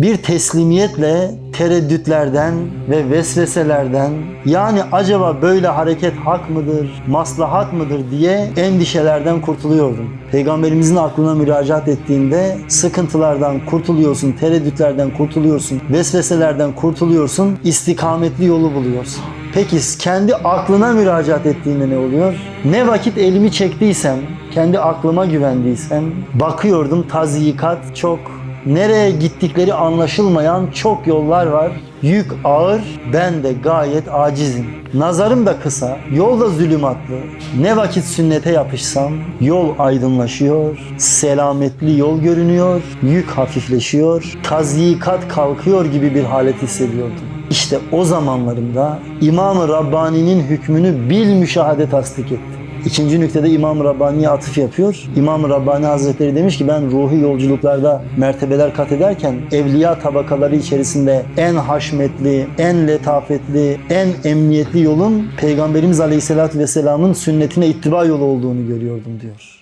bir teslimiyetle tereddütlerden ve vesveselerden yani acaba böyle hareket hak mıdır, maslahat mıdır diye endişelerden kurtuluyordum. Peygamberimizin aklına müracaat ettiğinde sıkıntılardan kurtuluyorsun, tereddütlerden kurtuluyorsun, vesveselerden kurtuluyorsun, istikametli yolu buluyorsun. Peki kendi aklına müracaat ettiğinde ne oluyor? Ne vakit elimi çektiysem, kendi aklıma güvendiysem bakıyordum tazyikat çok, nereye gittikleri anlaşılmayan çok yollar var. Yük ağır, ben de gayet acizim. Nazarım da kısa, yol da zulümatlı. Ne vakit sünnete yapışsam yol aydınlaşıyor, selametli yol görünüyor, yük hafifleşiyor, tazyikat kalkıyor gibi bir halet hissediyordum. İşte o zamanlarımda İmam-ı Rabbani'nin hükmünü bil müşahede tasdik ettim. İkinci nüktede İmam-ı Rabbani'ye atıf yapıyor. İmam-ı Rabbani Hazretleri demiş ki ben ruhi yolculuklarda mertebeler kat ederken evliya tabakaları içerisinde en haşmetli, en letafetli, en emniyetli yolun Peygamberimiz Aleyhisselatü Vesselam'ın sünnetine ittiba yolu olduğunu görüyordum diyor.